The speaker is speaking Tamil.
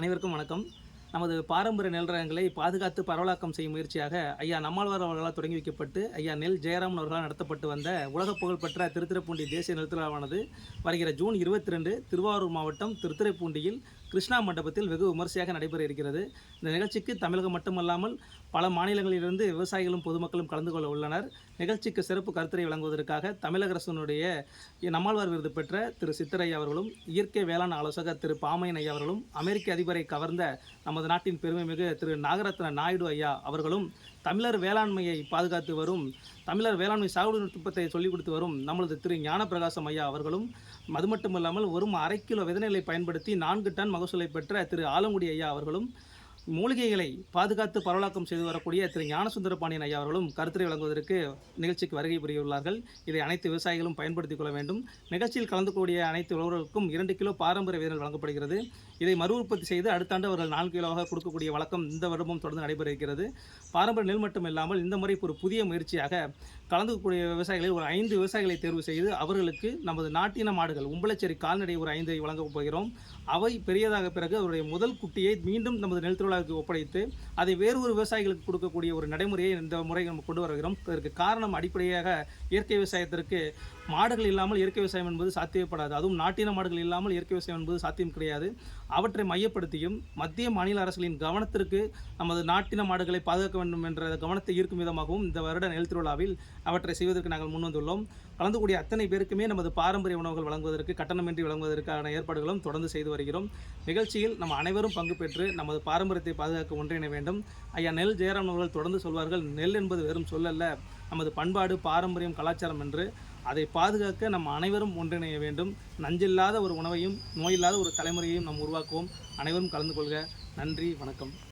அனைவருக்கும் வணக்கம். நமது பாரம்பரிய நெல் ரகங்களை பாதுகாத்து பரவலாக்கம் செய்யும் முயற்சியாக ஐயா நம்மாழ்வார் அவர்களால் தொடங்கி வைக்கப்பட்டு ஐயா நெல் ஜெயராமன் அவர்களால் நடத்தப்பட்டு வந்த உலக புகழ்பெற்ற திருத்துறைப்பூண்டி தேசிய நெல் திருவிழாவானது வருகிற ஜூன் இருபத்தி ரெண்டு திருவாரூர் மாவட்டம் திருத்துறைப்பூண்டியில் கிருஷ்ணா மண்டபத்தில் வெகு விமர்சையாக நடைபெற இருக்கிறது. இந்த நிகழ்ச்சிக்கு தமிழகம் மட்டுமல்லாமல் பல மாநிலங்களிலிருந்து விவசாயிகளும் பொதுமக்களும் கலந்து கொள்ள உள்ளனர். நிகழ்ச்சிக்கு சிறப்பு கருத்துரை வழங்குவதற்காக தமிழக அரசினுடைய நம்மாழ்வார் விருது பெற்ற திரு சித்தரையா அவர்களும் இயற்கை வேளாண் ஆலோசகர் திரு பாமையன் ஐயா அவர்களும் அமெரிக்க அதிபரை கவர்ந்த நமது நாட்டின் பெருமைமிகு திரு நாகரத்ன நாயுடு ஐயா அவர்களும் தமிழர் வேளாண்மையை பாதுகாத்து வரும் தமிழர் வேளாண்மை சாகுபடி நுட்பத்தை சொல்லிக் கொடுத்து வரும் நம்மளது திரு ஞானப்பிரகாசம் ஐயா அவர்களும் அது மட்டுமல்லாமல் வரும் அரை கிலோ விதைநெல்லை பயன்படுத்தி நான்கு டன் மகசூலை பெற்ற திரு ஆலங்குடி ஐயா அவர்களும் மூலிகைகளை பாதுகாத்து பரவலாக்கம் செய்து வரக்கூடிய திரு ஞானசுந்தர பாண்டியன் ஐயா அவர்களும் கருத்துரை வழங்குவதற்கு நிகழ்ச்சிக்கு வருகை புரியுள்ளார்கள். இதை அனைத்து விவசாயிகளும் பயன்படுத்திக் கொள்ள வேண்டும். நிகழ்ச்சியில் கலந்து கூடிய அனைத்து உழவர்களுக்கும் இரண்டு கிலோ பாரம்பரிய வீரர்கள் வழங்கப்படுகிறது. இதை மறு உற்பத்தி செய்து அடுத்த ஆண்டு அவர்கள் நான்கு கிலோவாக கொடுக்கக்கூடிய வழக்கம் இந்த வருடமும் தொடர்ந்து நடைபெற இருக்கிறது பாரம்பரிய நெல் மட்டும் இல்லாமல் இந்த முறை ஒரு புதிய முயற்சியாக கலந்துக்கூடிய விவசாயிகளை ஒரு ஐந்து விவசாயிகளை தேர்வு செய்து அவர்களுக்கு நமது நாட்டின மாடுகள் உம்பளச்சேரி கால்நடை ஒரு ஐந்தை வழங்கப் போகிறோம். அவை பெரியதாக பிறகு அவருடைய முதல் குட்டியை மீண்டும் நமது நெல் திருவிழாவுக்கு ஒப்படைத்து அதை வேறு ஒரு விவசாயிகளுக்கு கொடுக்கக்கூடிய ஒரு நடைமுறையை இந்த முறை நம்ம கொண்டு வருகிறோம். இதற்கு காரணம் அடிப்படையாக இயற்கை விவசாயத்திற்கு மாடுகள் இல்லாமல் இயற்கை விவசாயம் என்பது சாத்தியப்படாது. அதுவும் நாட்டின மாடுகள் இல்லாமல் இயற்கை விவசாயம் என்பது சாத்தியம் கிடையாது. அவற்றை மையப்படுத்தியும் மத்திய மாநில அரசுகளின் கவனத்திற்கு நமது நாட்டின மாடுகளை பாதுகாக்க வேண்டும் என்ற கவனத்தை ஈர்க்கும் விதமாகவும் இந்த வருட நெல் திருவிழாவில் அவற்றை செய்வதற்கு நாங்கள் முன்வந்துள்ளோம். கலந்து கூடிய அத்தனை பேருக்குமே நமது பாரம்பரிய உணவுகள் வழங்குவதற்கு கட்டணமின்றி வழங்குவதற்கான ஏற்பாடுகளும் தொடர்ந்து செய்து வருகிறோம். நிகழ்ச்சியில் நம்ம அனைவரும் பங்கு பெற்று நமது பாரம்பரியத்தை பாதுகாக்க ஒன்றிணை வேண்டும். ஐயா நெல் ஜெயராம் அவர்கள் தொடர்ந்து சொல்வார்கள் நெல் என்பது வெறும் சொல்லல்ல. நமது பண்பாடு பாரம்பரியம் கலாச்சாரம் என்று. அதை பாதுகாக்க நம்ம அனைவரும் ஒன்றிணைய வேண்டும். நஞ்சில்லாத ஒரு உணவையும் நோயில்லாத ஒரு தலைமுறையையும் நாம் உருவாக்குவோம். அனைவரும் கலந்து கொள்க. நன்றி வணக்கம்.